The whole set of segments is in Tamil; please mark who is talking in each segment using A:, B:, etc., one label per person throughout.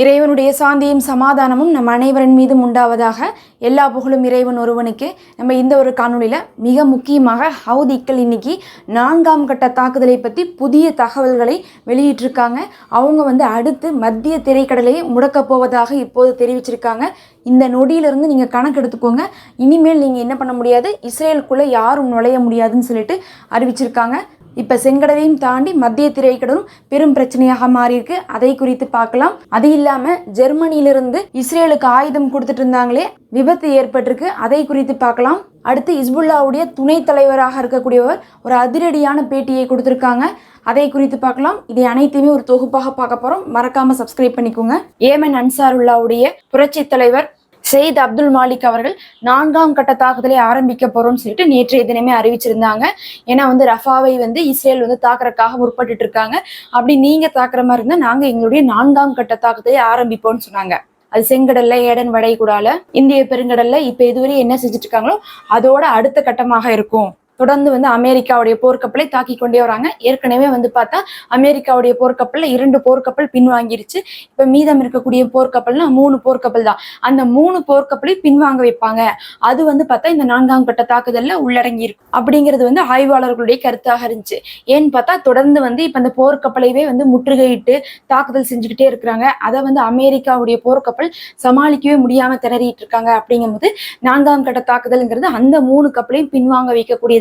A: இறைவனுடைய சாந்தியும் சமாதானமும் நம் அனைவரின் மீதும் உண்டாவதாக எல்லா புகழும் இறைவன் ஒருவனுக்கு. நம்ம இந்த ஒரு காணொளியில் மிக முக்கியமாக ஹவுதிக்கள் இன்னைக்கு நான்காம் கட்ட தாக்குதலை பற்றி புதிய தகவல்களை வெளியிட்டிருக்காங்க. அவங்க வந்து அடுத்து மத்திய திரைக்கடலையை முடக்கப் போவதாக இப்போது தெரிவிச்சிருக்காங்க. இந்த நொடியிலிருந்து நீங்கள் கணக்கு எடுத்துக்கோங்க. இனிமேல் நீங்கள் என்ன பண்ண முடியாது? இஸ்ரேலுக்குள்ளே யாரும் நுழைய முடியாதுன்னு சொல்லிட்டு அறிவிச்சிருக்காங்க. இப்போ செங்கடலையும் தாண்டி மத்திய திரைக்கடலும் பெரும் பிரச்சனையாக மாறியிருக்கு. அதை குறித்து பார்க்கலாம். அது இல்லாமல் ஜெர்மனியிலிருந்து இஸ்ரேலுக்கு ஆயுதம் கொடுத்துட்டு இருந்தாங்களே விபத்து ஏற்பட்டிருக்கு. அதை குறித்து பார்க்கலாம். அடுத்து இஸ்புல்லாவுடைய துணைத் தலைவராக இருக்கக்கூடியவர் ஒரு அதிரடியான பேட்டியை கொடுத்துருக்காங்க. அதை குறித்து பார்க்கலாம். இதை அனைத்தையுமே ஒரு தொகுப்பாக பார்க்க போகிறோம் மறக்காமல் சப்ஸ்கிரைப் பண்ணிக்கோங்க. ஏமன் அன்சாருல்லாவுடைய புரட்சி தலைவர் செய்த் அப்துல் மாலிக் அவர்கள் நான்காம் கட்ட தாக்குதலை ஆரம்பிக்க போறோம்னு சொல்லிட்டு நேற்றைய தினமே அறிவிச்சிருந்தாங்க. ஏன்னா வந்து ரஃபாவை வந்து இஸ்ரேல் வந்து தாக்குறதுக்காக முற்பட்டு இருக்காங்க. அப்படி நீங்க தாக்குற மாதிரி இருந்தா நாங்க எங்களுடைய நான்காம் கட்ட தாக்குதலை ஆரம்பிப்போம்னு சொன்னாங்க. அது செங்கடல்ல ஏடன் வடைகுடால இந்திய பெருங்கடல்ல இப்ப இதுவரை என்ன செஞ்சுட்டு இருக்காங்களோ அதோட அடுத்த கட்டமாக இருக்கும். தொடர்ந்து வந்து அமெரிக்காவுடைய போர்க்கப்பலை தாக்கி கொண்டே வராங்க. ஏற்கனவே வந்து பார்த்தா அமெரிக்காவுடைய போர்க்கப்பல்ல இரண்டு போர்க்கப்பல் பின்வாங்கிருச்சு. இப்ப மீதம் இருக்கக்கூடிய போர்க்கப்பல்னா மூணு போர்க்கப்பல் தான். அந்த மூணு போர்க்கப்பலையும் பின்வாங்க வைப்பாங்க. அது வந்து பார்த்தா இந்த நான்காம் கட்ட தாக்குதல்ல உள்ளடங்கி இருக்கும் அப்படிங்கிறது வந்து ஆய்வாளர்களுடைய கருத்தாக இருந்துச்சு. ஏன்னு பார்த்தா தொடர்ந்து வந்து இப்ப இந்த போர்க்கப்பலையே வந்து முற்றுகையிட்டு தாக்குதல் செஞ்சுக்கிட்டே இருக்கிறாங்க. அதை வந்து அமெரிக்காவுடைய போர்க்கப்பல் சமாளிக்கவே முடியாம திணறிட்டு இருக்காங்க. அப்படிங்கும்போது நான்காம் கட்ட தாக்குதல்ங்கிறது அந்த மூணு கப்பலையும் பின்வாங்க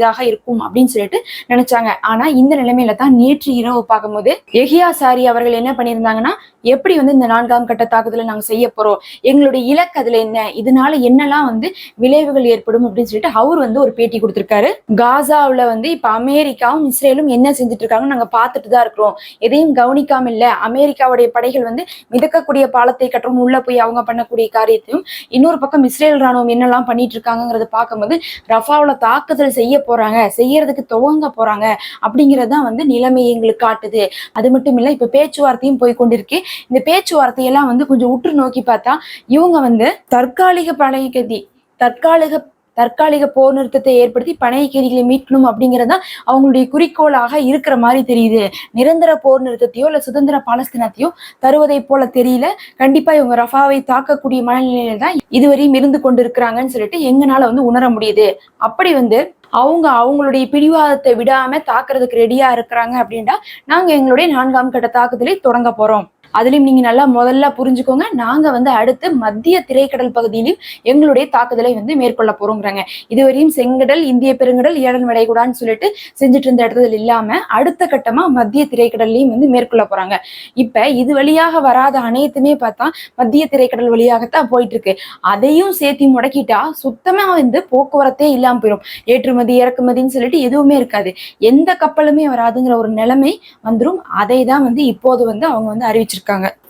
A: இதாக இருக்கும் அப்படின்னு சொல்லிட்டு நினைச்சாங்க. ஆனா இந்த நிலைமையில தான் நேற்று இரவு பார்க்கும்போது எஹியா சாரி அவர்கள் என்ன பண்ணியிருந்தாங்கன்னா எப்படி வந்து இந்த நான்காம் கட்ட தாக்குதலை நாங்க செய்ய போறோம்? எங்களுடைய இலக்கு அதுல என்ன? இதனால என்னெல்லாம் வந்து விளைவுகள் ஏற்படும் அப்படின்னு சொல்லிட்டு அவர் வந்து ஒரு பேட்டி கொடுத்திருக்காரு. காசாவுல வந்து இப்ப அமெரிக்காவும் இஸ்ரேலும் என்ன செஞ்சுட்டு இருக்காங்க நாங்க பார்த்துட்டு தான் இருக்கிறோம். எதையும் கவனிக்காம இல்ல அமெரிக்காவுடைய படைகள் வந்து மிதக்கக்கூடிய பாலத்தை கட்டணும் உள்ள போய் அவங்க பண்ணக்கூடிய காரியத்தையும் இன்னொரு பக்கம் இஸ்ரேல் ராணுவம் என்னெல்லாம் பண்ணிட்டு இருக்காங்கிறத பார்க்கும்போது ரஃபாவுல தாக்குதல் செய்ய போற போறாங்க செய்யறதுக்கு துவங்க போறாங்க அப்படிங்கிறது தான் வந்து நிலைமை எங்களுக்கு காட்டுது. அது மட்டும் இல்ல இப்ப பேச்சுவார்த்தையும் போய் கொண்டிருக்கு. இந்த பேச்சுவார்த்தையெல்லாம் வந்து கொஞ்சம் உற்று நோக்கி பார்த்தா இவங்க வந்து தற்காலிக பழையகதி தற்காலிக தற்காலிக போர் நிறுத்தத்தை ஏற்படுத்தி பனைய கைதிகளை மீட்கணும் அப்படிங்கிறது தான் அவங்களுடைய குறிக்கோளாக இருக்கிற மாதிரி தெரியுது. நிரந்தர போர் நிறுத்தத்தையோ இல்ல சுதந்திர பாலஸ்தீனத்தையோ தருவதை போல தெரியல. கண்டிப்பா இவங்க ரஃபாவை தாக்கக்கூடிய மனநிலையில தான் இதுவரையும் இருந்து கொண்டிருக்கிறாங்கன்னு சொல்லிட்டு எங்கனால வந்து உணர முடியுது. அப்படி வந்து அவங்க அவங்களுடைய பிடிவாதத்தை விடாம தாக்குறதுக்கு ரெடியா இருக்கிறாங்க அப்படின்னா நாங்க எங்களுடைய நான்காம் கட்ட தாக்குதலை தொடங்க போறோம். அதுலயும் நீங்க நல்லா முதல்ல புரிஞ்சுக்கோங்க. நாங்க வந்து அடுத்து மத்திய திரைக்கடல் பகுதியிலும் எங்களுடைய தாக்குதலை வந்து மேற்கொள்ள போறோங்கிறாங்க. இதுவரையும் செங்கடல் இந்திய பெருங்கடல் ஏழன் வளைகுடான்னு சொல்லிட்டு செஞ்சுட்டு இருந்த இடத்துல இல்லாம அடுத்த கட்டமா மத்திய திரைக்கடல்லையும் வந்து மேற்கொள்ள போறாங்க. இப்ப இது வழியாக வராத அனைத்துமே பார்த்தா மத்திய திரைக்கடல் வழியாகத்தான் போயிட்டு இருக்கு அதையும் சேர்த்து முடக்கிட்டா சுத்தமா வந்து போக்குவரத்தே இல்லாம போயிடும் ஏற்றுமதி இறக்குமதின்னு சொல்லிட்டு எதுவுமே இருக்காது. எந்த கப்பலுமே வராதுங்கிற ஒரு நிலைமை வந்துடும் அதை தான் வந்து இப்போது வந்து அவங்க வந்து அறிவிச்சிருக்காங்க.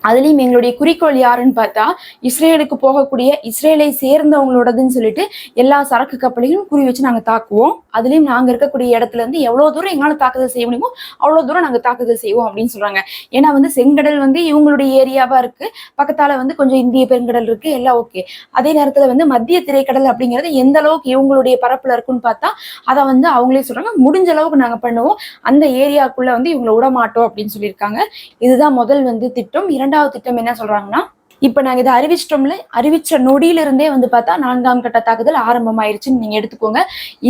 A: அதுலயும் எங்களுடைய குறிக்கோள் யாருன்னு பார்த்தா இஸ்ரேலுக்கு போகக்கூடிய இஸ்ரேலை சேர்ந்தவங்களோடதுன்னு சொல்லிட்டு எல்லா சரக்கு கப்பலையும் குறி வச்சு நாங்க தாக்குவோம். அதுலயும் நாங்க இருக்கக்கூடிய இடத்துல இருந்து எவ்வளவு தூரம் எங்களால தாக்குதல் செய்ய முடியுமோ அவ்வளவு தூரம் நாங்க தாக்குதல் செய்வோம் அப்படின்னு சொல்றாங்க. ஏன்னா வந்து செங்கடல் வந்து இவங்களுடைய ஏரியாவா இருக்கு. பக்கத்தால வந்து கொஞ்சம் இந்திய பெருங்கடல் இருக்கு. எல்லாம் ஓகே அதே நேரத்துல வந்து மத்திய திரைக்கடல் அப்படிங்கிறது எந்த அளவுக்கு இவங்களுடைய பரப்புல இருக்குன்னு பார்த்தா அதை வந்து அவங்களே சொல்றாங்க. முடிஞ்ச அளவுக்கு நாங்க பண்ணுவோம். அந்த ஏரியாக்குள்ள வந்து இவங்களை விட மாட்டோம் அப்படின்னு சொல்லியிருக்காங்க. இதுதான் முதல் வந்து திட்டம் இரண்டாவது திட்டம் என்ன சொல்றாங்கன்னா இப்ப நாங்க இதை அறிவிச்சிட்டோம்ல அறிவிச்ச நொடியிலிருந்தே வந்து பார்த்தா நான்காம் கட்ட தாக்குதல் ஆரம்பமாயிருச்சுன்னு நீங்க எடுத்துக்கோங்க.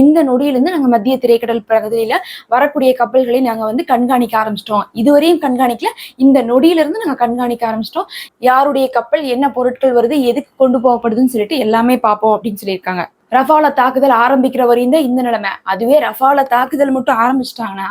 A: இந்த நொடியிலிருந்து நாங்க மத்திய திரைக்கடல் பகுதியில வரக்கூடிய கப்பல்களை நாங்க வந்து கண்காணிக்க ஆரம்பிச்சிட்டோம். இதுவரையும் கண்காணிக்கல. இந்த நொடியிலிருந்து நாங்க கண்காணிக்க ஆரம்பிச்சிட்டோம். யாருடைய கப்பல் என்ன பொருட்கள் வருது எதுக்கு கொண்டு போகப்படுதுன்னு சொல்லிட்டு எல்லாமே பார்ப்போம் அப்படின்னு சொல்லியிருக்காங்க. ரஃபால தாக்குதல் ஆரம்பிக்கிற வரையும் தான் இந்த நிலைமை. அதுவே ரஃபால தாக்குதல் மட்டும் ஆரம்பிச்சிட்டாங்கன்னா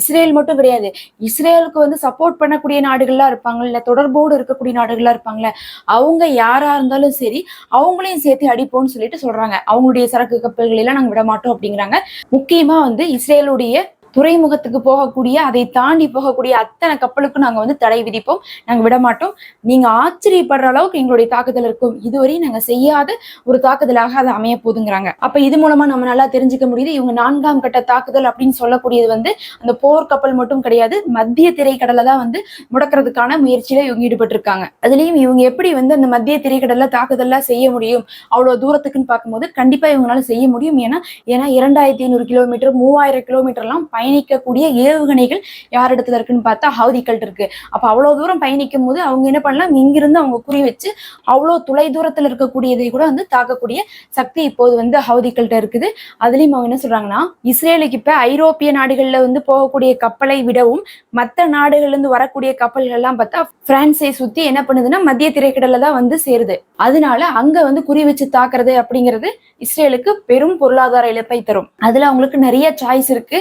A: இஸ்ரேல் மட்டும் கிடையாது. இஸ்ரேலுக்கு வந்து சப்போர்ட் பண்ணக்கூடிய நாடுகள்லாம் இருப்பாங்கல்ல தொடர்போடு இருக்கக்கூடிய நாடுகள்லாம் இருப்பாங்கல்ல அவங்க யாரா இருந்தாலும் சரி அவங்களையும் சேர்த்து அடிப்போம்னு சொல்லிட்டு சொல்றாங்க. அவங்களுடைய சரக்கு கப்பல்களை எல்லாம் விட மாட்டோம் அப்படிங்கிறாங்க. முக்கியமா வந்து இஸ்ரேலுடைய துறைமுகத்துக்கு போகக்கூடிய அதை தாண்டி போகக்கூடிய அத்தனை கப்பலுக்கும் நாங்க வந்து தடை விதிப்போம். நாங்க விட மாட்டோம் நீங்க ஆச்சரியப்படுற அளவுக்கு எங்களுடைய தாக்குதல் இருக்கும். இதுவரை நாங்க செய்யாத ஒரு தாக்குதலாக அது அமைய போதுங்கிறாங்க. அப்ப இது மூலமா நம்ம நல்லா தெரிஞ்சுக்க முடியுது. இவங்க நான்காம் கட்ட தாக்குதல் அப்படின்னு சொல்லக்கூடியது வந்து அந்த போர் கப்பல் மட்டும் கிடையாது மத்திய திரைக்கடலை தான் வந்து முடக்கிறதுக்கான முயற்சியில இவங்க ஈடுபட்டு இருக்காங்க அதுலயும் இவங்க எப்படி வந்து அந்த மத்திய திரைக்கடல்ல தாக்குதல்லாம் செய்ய முடியும்? அவ்வளவு தூரத்துக்குன்னு பார்க்கும்போது கண்டிப்பா இவங்களால செய்ய முடியும். ஏன்னா ஏன்னா இரண்டாயிரத்தி ஐநூறு கிலோமீட்டர் மூவாயிரம் கிலோமீட்டர் எல்லாம் பயணிக்கக்கூடிய ஏவுகணைகள் யார் இடத்துல இருக்குன்னு பார்த்தா ஹவுதிகள்ட்ட இருக்கு. அப்ப அவ்வளவு தூரம் பயணிக்கும் போது அவங்க என்ன பண்ணலாம்? இங்கிருந்து அவங்க குறி வச்சு அவ்வளோ தொலை தூரத்துல இருக்கக்கூடியதை கூட வந்து தாக்கக்கூடிய சக்தி இப்போது வந்து ஹவுதிகள்ட்ட இருக்குது. அதுலயும் அவங்க என்ன சொல்றாங்கன்னா இஸ்ரேலுக்கு இப்ப ஐரோப்பிய நாடுகள்ல வந்து போகக்கூடிய கப்பலை விடவும் மற்ற நாடுகள்ல இருந்து வரக்கூடிய கப்பல்கள் எல்லாம் பார்த்தா பிரான்ஸை சுத்தி என்ன பண்ணுதுன்னா மத்திய திரைக்கடல தான் வந்து சேருது. அதனால அங்க வந்து குறி வச்சு தாக்குறது அப்படிங்கிறது இஸ்ரேலுக்கு பெரும் பொருளாதார இழப்பை தரும். அதுல அவங்களுக்கு நிறைய சாய்ஸ் இருக்கு.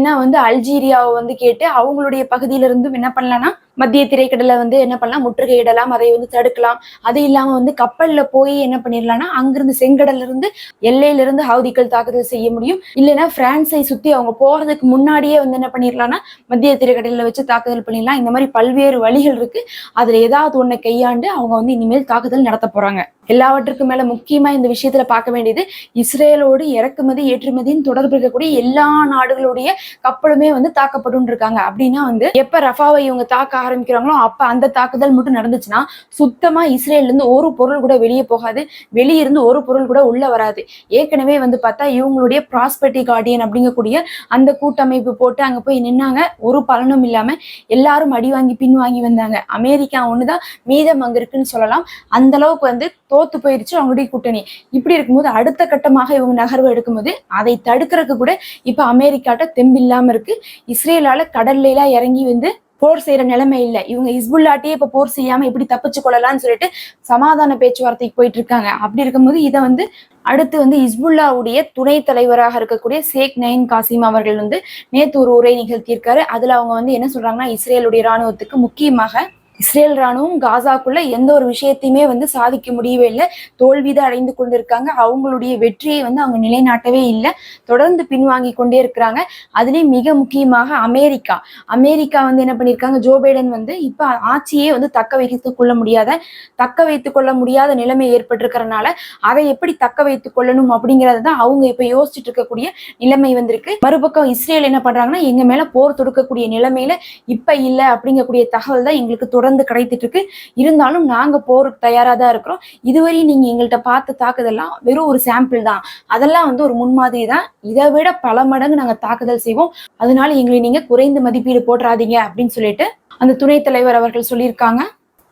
A: என்ன வந்து அல்ஜீரியாவை வந்து கேட்டு அவங்களுடைய பகுதியில இருந்து என்ன பண்ணலான்னா மத்திய திரைக்கடலை வந்து என்ன பண்ணலாம்? முற்றுகையிடலாம் அதை வந்து தடுக்கலாம். அது இல்லாம வந்து கப்பல்ல போய் என்ன பண்ணிடலாம்னா அங்கிருந்து செங்கடல்ல இருந்து எல்லையில இருந்து ஹவுதிகள் தாக்குதல் செய்ய முடியும். இல்லைன்னா பிரான்ஸை சுத்தி அவங்க போறதுக்கு முன்னாடியே வந்து என்ன பண்ணிடலாம்னா மத்திய திரைக்கடலில் வச்சு தாக்குதல் பண்ணிடலாம் இந்த மாதிரி பல்வேறு வழிகள் இருக்கு. அதுல ஏதாவது ஒன்றை கையாண்டு அவங்க வந்து இனிமேல் தாக்குதல் நடத்த போறாங்க. எல்லாவற்றுக்கும் மேல முக்கியமா இந்த விஷயத்துல பார்க்க வேண்டியது இஸ்ரேலோடு இறக்குமதி ஏற்றுமதியின் தொடர்பு இருக்கக்கூடிய எல்லா நாடுகளுடைய கப்பலுமே வந்து தாக்கப்பட்டு இருக்காங்க. அப்படின்னா வந்து எப்ப ரஃபாவை இவங்க தாக்க ஆரம்பிக்கிறாங்களோ அப்ப அந்த தாக்குதல் மட்டும் நடந்துச்சுன்னா சுத்தமா இஸ்ரேல்ல இருந்து ஒரு பொருள் கூட வெளியே போகாது. வெளியே இருந்து ஒரு பொருள் கூட உள்ள வராது. ஏற்கனவே வந்து பார்த்தா இவங்களுடைய ப்ராஸ்பெட்டி கார்டியன் அப்படிங்கக்கூடிய அந்த கூட்டமைப்பு போட்டு அங்க போய் நின்னாங்க. ஒரு பலனும் இல்லாம எல்லாரும் அடி வாங்கி பின் வாங்கி வந்தாங்க. அமெரிக்கா ஒண்ணுதான் மீதம் அங்க இருக்குன்னு சொல்லலாம். அந்த அளவுக்கு வந்து தோத்து போயிருச்சு அவங்களுடைய கூட்டணி. இப்படி இருக்கும்போது அடுத்த கட்டமாக இவங்க நகர்வு எடுக்கும்போது அதை தடுக்கிறதுக்கு கூட இப்ப அமெரிக்காட்ட தெம்பில்லாம இருக்கு. இஸ்ரேலால கடல்ல இறங்கி வந்து போர் செய்யற நிலைமை இல்லை. இவங்க இஸ்புல்லாட்டியே இப்ப போர் செய்யாம எப்படி தப்பிச்சு கொள்ளலாம்னு சொல்லிட்டு சமாதான பேச்சுவார்த்தைக்கு போயிட்டு இருக்காங்க. அப்படி இருக்கும்போது இதை வந்து அடுத்து வந்து இஸ்புல்லாவுடைய துணை தலைவராக இருக்கக்கூடிய ஷேக் நைன் காசிம் அவர்கள் வந்து நேத்து ஒரு உரை நிகழ்த்தியிருக்காரு. அதுல அவங்க வந்து என்ன சொல்றாங்கன்னா இஸ்ரேலுடைய ராணுவத்துக்கு முக்கியமாக இஸ்ரேல் ராணுவம் காசாக்குள்ள எந்த ஒரு விஷயத்தையுமே வந்து சாதிக்க முடியவே இல்லை. தோல்விதான் அடைந்து கொண்டிருக்காங்க. அவங்களுடைய வெற்றியை வந்து அவங்க நிலைநாட்டவே இல்லை. தொடர்ந்து பின்வாங்கி கொண்டே இருக்கிறாங்க. அதுலேயும் மிக முக்கியமாக அமெரிக்கா. அமெரிக்கா வந்து என்ன பண்ணியிருக்காங்க? ஜோ பைடன் வந்து இப்போ ஆட்சியே வந்து தக்க வைத்துக் கொள்ள முடியாத தக்க வைத்துக் கொள்ள முடியாத நிலைமை ஏற்பட்டிருக்கிறனால அதை எப்படி தக்க வைத்துக் கொள்ளணும் அப்படிங்கறது தான் அவங்க இப்ப யோசிச்சுட்டு இருக்கக்கூடிய நிலைமை வந்திருக்கு. மறுபக்கம் இஸ்ரேல் என்ன பண்றாங்கன்னா எங்க மேல போர் தொடுக்கக்கூடிய நிலைமையில இப்ப இல்லை அப்படிங்கக்கூடிய தகவல் தான் எங்களுக்கு தொடர்ந்து கிடைத்துட்டு இருக்கு. இருந்தாலும் நாங்க போருக்கு தயாரா தான் இருக்கிறோம். இதுவரையும் நீங்க எங்கள்கிட்ட பார்த்த தாக்குதல்லாம் வெறும் ஒரு சாம்பிள் தான். அதெல்லாம் வந்து ஒரு முன்மாதிரி தான். இதை விட பல மடங்கு நாங்க தாக்குதல் செய்வோம். அதனால எங்களை நீங்க குறைந்த மதிப்பீடு போட்டுறாதீங்க அப்படின்னு சொல்லிட்டு அந்த துணைத் தலைவர் அவர்கள் சொல்லியிருக்காங்க.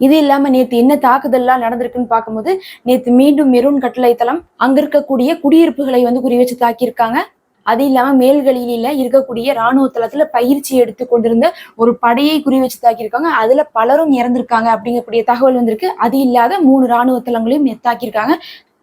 A: இது இல்லாம நேத்து என்ன தாக்குதல்லாம் நடந்திருக்குன்னு பார்க்கும்போது நேத்து மீண்டும் மெரூன் கட்டளை தளம் அங்க இருக்கக்கூடிய குடியிருப்புகளை வந்து குறி வச்சு தாக்கியிருக்காங்க. அது இல்லாம மேல்கலியில இருக்கக்கூடிய ராணுவ தளத்துல பயிற்சி எடுத்து கொண்டிருந்த ஒரு படையை குறி வச்சு தாக்கியிருக்காங்க. அதுல பலரும் இறந்திருக்காங்க அப்படிங்கக்கூடிய தகவல் வந்திருக்கு. அது இல்லாத மூணு ராணுவ தளங்களையும் தாக்கியிருக்காங்க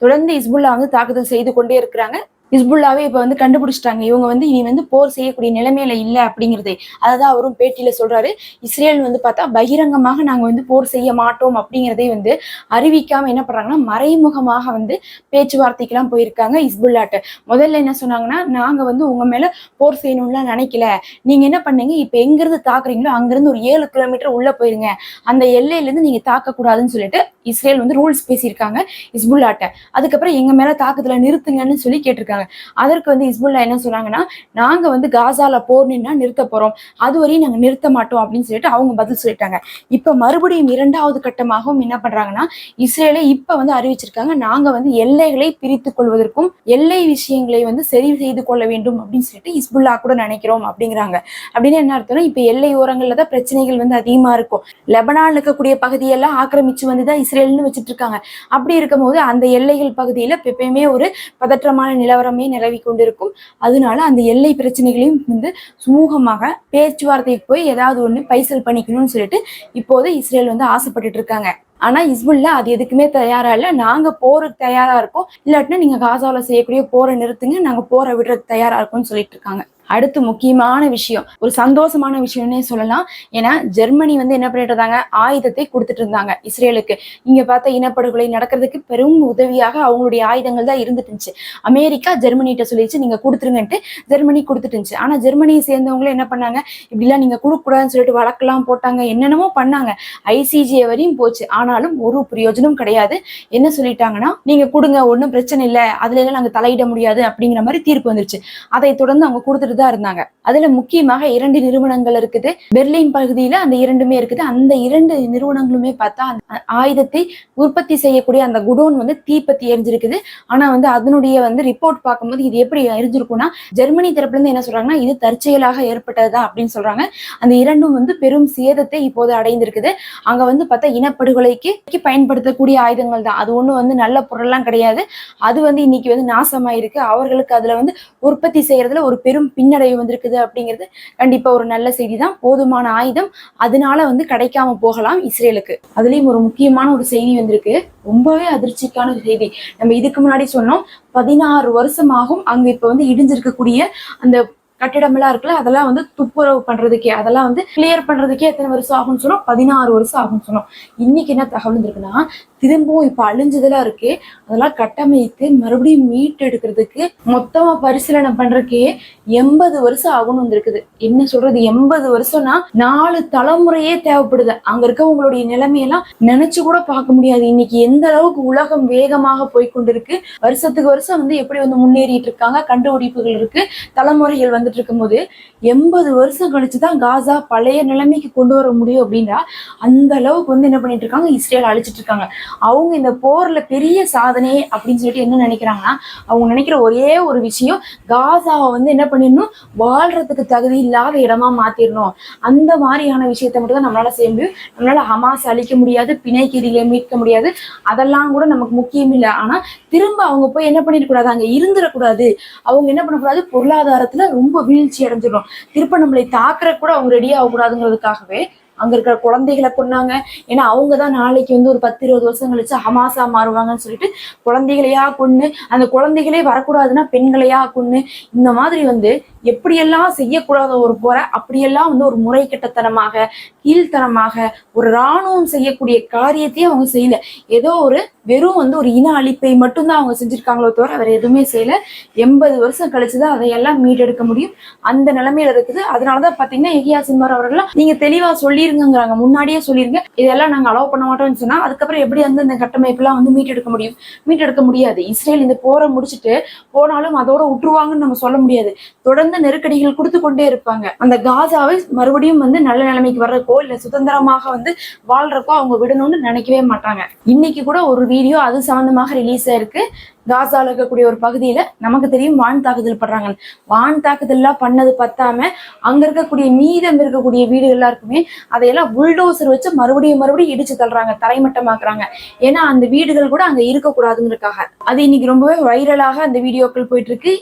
A: தொடர்ந்து இஸ்புல்லா வந்து தாக்குதல் செய்து கொண்டே இருக்கிறாங்க. ஹிஸ்புல்லாவே இப்ப வந்து கண்டுபிடிச்சிட்டாங்க. இவங்க வந்து இனி வந்து போர் செய்யக்கூடிய நிலைமையில இல்ல அப்படிங்கிறது. அததான் அவரும் பேட்டியில சொல்றாரு. இஸ்ரேல் வந்து பார்த்தா பகிரங்கமாக நாங்க வந்து போர் செய்ய மாட்டோம் அப்படிங்கிறதை வந்து அறிவிக்காம என்ன பண்றாங்கன்னா மறைமுகமாக வந்து பேச்சுவார்த்தைக்கெல்லாம் போயிருக்காங்க ஹிஸ்புல்லாட்ட. முதல்ல என்ன சொன்னாங்கன்னா நாங்க வந்து உங்க மேல போர் செய்யணும்லாம் நினைக்கல. நீங்க என்ன பண்ணீங்க? இப்ப எங்கிருந்து தாக்குறீங்களோ அங்கிருந்து ஒரு ஏழு கிலோமீட்டர் உள்ள போயிருங்க. அந்த எல்லையில இருந்து நீங்க தாக்க கூடாதுன்னு சொல்லிட்டு இஸ்ரேல் வந்து ரூல்ஸ் பேசியிருக்காங்க ஹிஸ்புல்லாட்ட. அதுக்கப்புறம் எங்க மேல தாக்குதலை நிறுத்துங்கன்னு சொல்லி கேட்டிருக்காங்க. அதற்கு வந்து இஸ்புல்லா என்ன சொன்னாங்கன்னா நாங்க வந்து காசால போர் நின்னா நிறுத்த போறோம். அதுவரையும் நாங்க நிறுத்த மாட்டோம் அப்படின்னு சொல்லிட்டு அவங்க பதில் சொல்லிட்டாங்க. இப்ப மறுபடியும் இரண்டாவது கட்டமாகவும் என்ன பண்றாங்கன்னா இஸ்ரேலை இப்ப வந்து அறிவிச்சிருக்காங்க. நாங்க வந்து எல்லைகளை பிரித்து கொள்வதற்கும் எல்லை விஷயங்களை வந்து சரி செய்து கொள்ள வேண்டும் அப்படின்னு சொல்லிட்டு இஸ்புல்லா கூட நினைக்கிறோம் அப்படிங்கிறாங்க. அப்படின்னு என்ன அர்த்தம்னா இப்ப எல்லை ஓரங்கள்ல தான் பிரச்சனைகள் வந்து அதிகமா இருக்கும். லெபனான் இருக்கக்கூடிய பகுதியெல்லாம் ஆக்கிரமிச்சு வந்து தான் இஸ்ரேல்னு வச்சுட்டு இருக்காங்க. அப்படி இருக்கும்போது அந்த எல்லைகள் பகுதியில எப்பயுமே ஒரு பதற்றமான நிலவரம் நிலவி கொண்டிருக்கும். அதனால அந்த எல்லை பிரச்சனைகளையும் வந்து சுமூகமாக பேச்சுவார்த்தைக்கு போய் ஏதாவது ஒன்று பைசல் பண்ணிக்கணும்னு சொல்லிட்டு இப்போது இஸ்ரேல் வந்து ஆசைப்பட்டுட்டு இருக்காங்க. ஆனா இஸ்புல்ல அது எதுக்குமே தயாரா இல்ல. நாங்க போறதுக்கு தயாரா இருக்கோம். இல்லாட்டினா நீங்க காசாவில் செய்யக்கூடிய போரை நிறுத்துங்க. நாங்க போரை விடுறதுக்கு தயாரா இருக்கோம்னு சொல்லிட்டு இருக்காங்க. அடுத்து முக்கியமான விஷயம் ஒரு சந்தோஷமான விஷயம்னே சொல்லலாம். ஏன்னா ஜெர்மனி வந்து என்ன பண்ணிட்டு இருந்தாங்க ஆயுதத்தை கொடுத்துட்டு இருந்தாங்க இஸ்ரேலுக்கு. இங்க பார்த்த இனப்படுகொலை நடக்கிறதுக்கு பெரும் உதவியாக அவங்களுடைய ஆயுதங்கள் தான் இருந்துட்டு இருந்துச்சு அமெரிக்கா ஜெர்மனிகிட்ட சொல்லிச்சு நீங்க கொடுத்துருங்கன்ட்டு ஜெர்மனி கொடுத்துட்டு இருந்துச்சு ஆனா ஜெர்மனியை சேர்ந்தவங்களும் என்ன பண்ணாங்க? இப்படிலாம் நீங்க கொடுக்கூடாதுன்னு சொல்லிட்டு வழக்கெல்லாம் போட்டாங்க. என்னென்னமோ பண்ணாங்க. ஐசிஜே வரையும் போச்சு. ஆனாலும் ஒரு பிரயோஜனம் கிடையாது. என்ன சொல்லிட்டாங்கன்னா நீங்க கொடுங்க ஒன்றும் பிரச்சனை இல்லை. அதுல எல்லாம் நாங்க தலையிட முடியாது. அப்படிங்கிற மாதிரி தீர்ப்பு வந்துருச்சு. அதை தொடர்ந்து அவங்க கொடுத்துட்டு தான் இருந்தாங்க. அதுல முக்கியமாக இரண்டு நிறுவனங்கள் இருக்குது. பெர்லின் பகுதியில அந்த இரண்டுமே இருக்குது. அந்த இரண்டு நிறுவனங்களுமே பார்த்தா அந்த ஆயுதத்தை உற்பத்தி செய்யக்கூடிய அந்த குடோன் வந்து தீப்பத்தி எரிஞ்சிருக்குது. ஆனா வந்து அதனுடைய வந்து ரிப்போர்ட் பார்க்கும்போது இது எப்படி எரிஞ்சிருக்கும்னா ஜெர்மனி தரப்புல இருந்து என்ன சொல்றாங்கன்னா இது தற்செயலாக ஏற்பட்டதுதான் அப்படின்னு சொல்றாங்க. அந்த இரண்டும் வந்து பெரும் சேதத்தை இப்போது அடைந்திருக்குது. அங்க வந்து பார்த்தா இனப்படுகொலைக்கு பயன்படுத்தக்கூடிய ஆயுதங்கள் தான். அது ஒண்ணும் வந்து நல்ல பொருள்லாம் கிடையாது. அது வந்து இன்னைக்கு வந்து நாசமாயிருக்கு. அவர்களுக்கு அதுல வந்து உற்பத்தி செய்யறதுல ஒரு பெரும் பின்னடைவு வந்திருக்குது. அப்படிங்கிறது கண்டிப்பா ஒரு நல்ல செய்தி தான் போதுமான ஆயுதம். அதனால வந்து கிடைக்காம போகலாம் இஸ்ரேலுக்கு. அதுலயும் ஒரு முக்கியமான ஒரு செய்தி வந்திருக்கு. ரொம்பவே அதிர்ச்சிக்கான ஒரு செய்தி. நம்ம இதுக்கு முன்னாடி சொன்னோம் பதினாறு வருஷமாகும் அங்க இப்ப வந்து இடிஞ்சிருக்கக்கூடிய அந்த கட்டிடமெல்லாம் இருக்குல்ல அதெல்லாம் வந்து துப்புரவு பண்றதுக்கே அதெல்லாம் வந்து கிளியர் பண்றதுக்கே எத்தனை வருஷம் ஆகும்னு சொன்னோம்? பதினாறு வருஷம் ஆகும்னு சொன்னோம். இன்னைக்கு என்ன தகவல் இருக்குன்னா திரும்பவும் இப்ப அழிஞ்சதெல்லாம் இருக்கு அதெல்லாம் கட்டமைத்து மறுபடியும் மீட்டு எடுக்கிறதுக்கு மொத்தமா பரிசீலனை பண்றதுக்கே எண்பது வருஷம் ஆகும்னு வந்திருக்குது. என்ன சொல்றது? எண்பது வருஷம்னா நாலு தலைமுறையே தேவைப்படுது. அங்க இருக்கவங்களுடைய நிலைமையெல்லாம் நினைச்சு கூட பார்க்க முடியாது. இன்னைக்கு எந்த அளவுக்கு உலகம் வேகமாக போய்கொண்டிருக்கு வருஷத்துக்கு வருஷம் வந்து எப்படி வந்து முன்னேறிட்டு இருக்காங்க கண்டுபிடிப்புகள் இருக்கு தலைமுறைகள் வந்துட்டு இருக்கும்போது எண்பது வருஷம் கழிச்சு தான் காசா பழைய நிலைமைக்கு கொண்டு வர முடியும் அப்படின்னா அந்த அளவுக்கு வந்து என்ன பண்ணிட்டு இருக்காங்க? இஸ்ரேல் அழிச்சிட்டு இருக்காங்க. அவங்க இந்த போர்ல பெரிய சாதனை அப்படின்னு சொல்லிட்டு என்ன நினைக்கிறாங்கன்னா அவங்க நினைக்கிற ஒரே ஒரு விஷயம் காசாவை வந்து என்ன பண்ணிடணும்? வாழ்றதுக்கு தகுதி இல்லாத இடமா மாத்திரணும் அந்த மாதிரியான விஷயத்த மட்டும் தான் நம்மளால செய்ய முடியும். நம்மளால ஹமாஸ் அழிக்க முடியாது பிணைக்கீரிகளை மீட்க முடியாது. அதெல்லாம் கூட நமக்கு முக்கியம் இல்லை. ஆனா திரும்ப அவங்க போய் என்ன பண்ணிடக்கூடாது அங்க இருந்துடக்கூடாது. அவங்க என்ன பண்ணக்கூடாது? பொருளாதாரத்துல ரொம்ப வீழ்ச்சி அடைஞ்சிடும் திருப்ப நம்மளை தாக்குற கூட அவங்க ரெடி ஆகக்கூடாதுங்கிறதுக்காகவே அங்க இருக்கிற குழந்தைகளை கொன்னாங்க. ஏன்னா அவங்க தான் நாளைக்கு வந்து ஒரு பத்து இருபது வருஷம் கழிச்சு ஹமாசா மாறுவாங்கன்னு சொல்லிட்டு குழந்தைகளையா கொன்னு அந்த குழந்தைகளே வரக்கூடாதுன்னா பெண்களையா கொன்னு இந்த மாதிரி வந்து எப்படியெல்லாம் செய்யக்கூடாத ஒரு போரை அப்படியெல்லாம் வந்து ஒரு முறை கட்டத்தனமாக கீழ்த்தனமாக ஒரு இராணுவம் செய்யக்கூடிய காரியத்தையும் அவங்க செய்யல. ஏதோ ஒரு வெறும் வந்து ஒரு இன அழிப்பை மட்டும்தான் அவங்க செஞ்சிருக்காங்களோ தவிர வேற எதுவுமே செய்யல. எண்பது வருஷம் கழிச்சுதான் அதையெல்லாம் மீட்டெடுக்க முடியும். அந்த நிலைமையில இருக்குது. அதனாலதான் பாத்தீங்கன்னா எகியா சின்மார் அவர்கள்லாம் நீங்க தெளிவா சொல்லி சொல்லிருங்கிறாங்க முன்னாடியே சொல்லிருங்க. இதெல்லாம் நாங்க அலோவ் பண்ண மாட்டோம்னு சொன்னா அதுக்கப்புறம் எப்படி வந்து இந்த கட்டமைப்புலாம் வந்து மீட்டெடுக்க முடியும்? மீட்டெடுக்க முடியாது. இஸ்ரேல் இந்த போரை முடிச்சுட்டு போனாலும் அதோட விட்டுருவாங்கன்னு நம்ம சொல்ல முடியாது. தொடர்ந்து நெருக்கடிகள் கொடுத்து கொண்டே இருப்பாங்க. அந்த காசாவை மறுபடியும் வந்து நல்ல நிலைமைக்கு வர்றதுக்கோ இல்ல சுதந்திரமாக வந்து வாழ்றப்போ அவங்க விடணும்னு நினைக்கவே மாட்டாங்க. இன்னைக்கு கூட ஒரு வீடியோ அது சம்பந்தமாக ரிலீஸ் ஆயிருக்கு. காசால இருக்கக்கூடிய ஒரு பகுதியில நமக்கு தெரியும் வான் தாக்குதல் பண்றாங்க. வான் தாக்குதல்லாம் பண்ணது பத்தாம அங்க இருக்கக்கூடிய மீதம் இருக்கக்கூடிய வீடு எல்லாருக்குமே அதையெல்லாம் புல்டோசர் வச்சு மறுபடியும் மறுபடியும் இடிச்சு தள்ளுறாங்க தரைமட்டமாக்குறாங்க. ஏன்னா அந்த வீடுகள் கூட அங்க இருக்கக்கூடாதுங்கிறதுக்காக. அது இன்னைக்கு ரொம்பவே வைரலாக அந்த வீடியோக்கள் போயிட்டு இருக்கு.